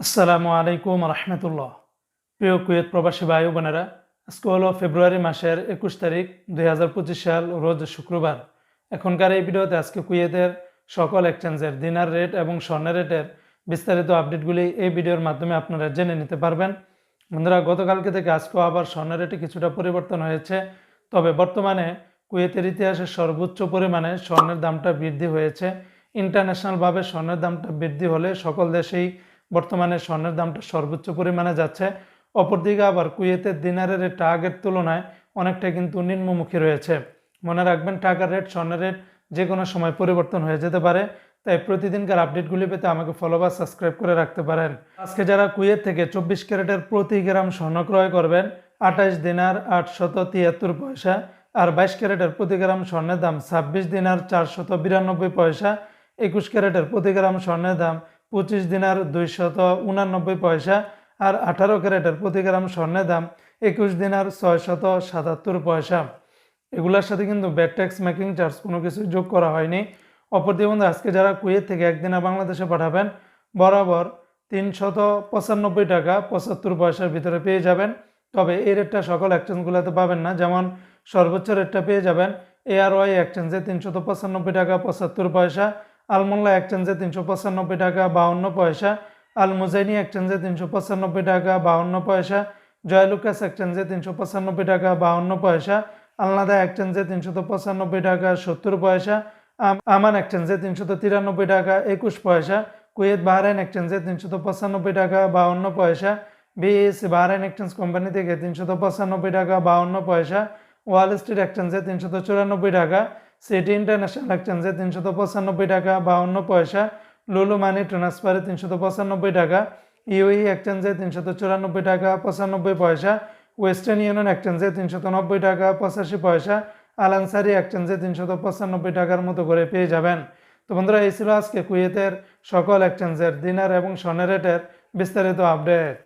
আসসালামু আলাইকুম রহমতুল্লাহ। প্রিয় কুয়েত প্রবাসী ভাই বোনেরা, আজকে হলো ফেব্রুয়ারি মাসের একুশ তারিখ দুই হাজার পঁচিশ সাল, রোজ শুক্রবার। এখনকার এই ভিডিওতে আজকে কুয়েতের সকল এক্সচেঞ্জের দিনার রেট এবং স্বর্ণের রেটের বিস্তারিত আপডেটগুলি এই ভিডিওর মাধ্যমে আপনারা জেনে নিতে পারবেন। বন্ধুরা, গতকালকে থেকে আজকেও আবার স্বর্ণের রেটে কিছুটা পরিবর্তন হয়েছে। তবে বর্তমানে কুয়েতের ইতিহাসে সর্বোচ্চ পরিমাণে স্বর্ণের দামটা বৃদ্ধি হয়েছে। ইন্টারন্যাশনালভাবে স্বর্ণের দামটা বৃদ্ধি হলে সকল দেশেই বর্তমানে স্বর্ণের দামটা সর্বোচ্চ পরিমাণে যাচ্ছে। অপরদিকে আবার কুয়েতের দিনারের রেটটা আগের তুলনায় অনেকটা কিন্তু নিম্নমুখী রয়েছে। মনে রাখবেন, টাকার রেট স্বর্ণের রেট যে কোনো সময় পরিবর্তন হয়ে যেতে পারে। তাই প্রতিদিনকার আপডেটগুলি পেতে আমাকে ফলো বা সাবস্ক্রাইব করে রাখতে পারেন। আজকে যারা কুয়েত থেকে চব্বিশ ক্যারেটের প্রতি গ্রাম স্বর্ণ ক্রয় করবেন, আঠাশ দিনার আটশত তিয়াত্তর পয়সা আর বাইশ ক্যারেটের প্রতি গ্রাম স্বর্ণের দাম ছাব্বিশ দিনার চারশত বিরানব্বই পয়সা, একুশ ক্যারেটের প্রতি গ্রাম স্বর্ণের দাম পঁচিশ দিনার দুইশত উনানব্বই পয়সা আর আঠারো ক্যারেটের প্রতি গ্রাম স্বর্ণের দাম একুশ দিনার ছয়শত সাতাত্তর পয়সা। এগুলোর সাথে কিন্তু ব্যাট ট্যাক্স মেকিং চার্জ কোনো কিছু যোগ করা হয়নি। অপরদিকে বন্ধু, আজকে যারা কুয়েত থেকে একদিনে বাংলাদেশে পাঠাবেন, বরাবর তিনশত পঁচানব্বই টাকা পঁচাত্তর পয়সার ভিতরে পেয়ে যাবেন। তবে এই রেটটা সকল এক্সচেঞ্জগুলোতে পাবেন না। যেমন সর্বোচ্চ রেটটা পেয়ে যাবেন এআরওয়াই এক্সচেঞ্জে তিনশত পঁচানব্বই টাকা পঁচাত্তর পয়সা আলমোল্লা এক্সচেঞ্জে তিনশো পঁচানব্বই টাকা, বাউন্ন পয়সা। আল মুজাইনি তিনশো পঁচানব্বই টাকা, বাউন্ন পয়সা। জয়লুকাস এক্সচেঞ্জে তিনশো পঁচানব্বই টাকা, বাউন্ন পয়সা। আলনাদা এক্সচেঞ্জে তিনশত পঁচানব্বই টাকা, সত্তর পয়সা। আম- আমান এক্সচেঞ্জে তিনশত তিরানব্বই টাকা, একুশ পয়সা। কুয়েত বাহরাইন এক্সচেঞ্জে তিনশত পঁচানব্বই টাকা, বাউন্ন পয়সা। বিএসসি বাহরাইন এক্সচেঞ্জ কোম্পানি থেকে তিনশত পঁচানব্বই টাকা, বাউন্ন পয়সা। ওয়াল স্ট্রিট এক্সচেঞ্জে তিনশত চুরানব্বই টাকা। সিটি ইন্টারন্যাশনাল এক্সচেঞ্জে তিনশত পঁচানব্বই টাকা, বাউন্ন পয়সা। লুলু মানি ট্রান্সফারে তিনশত পঁচানব্বই টাকা। ইউই এক্সচেঞ্জে তিনশত চুরানব্বই টাকা, পঁচানব্বই পয়সা। ওয়েস্টার্ন ইউনিয়ন এক্সচেঞ্জে তিনশত নব্বই টাকা, পঁচাশি পয়সা। আলানসারি এক্সচেঞ্জে তিনশত পঁচানব্বই টাকার মতো করে পেয়ে যাবেন। তো বন্ধুরা, এই ছিল আজকে কুয়েতের সকল এক্সচেঞ্জের দিনার এবং স্বর্ণের রেটের বিস্তারিত আপডেট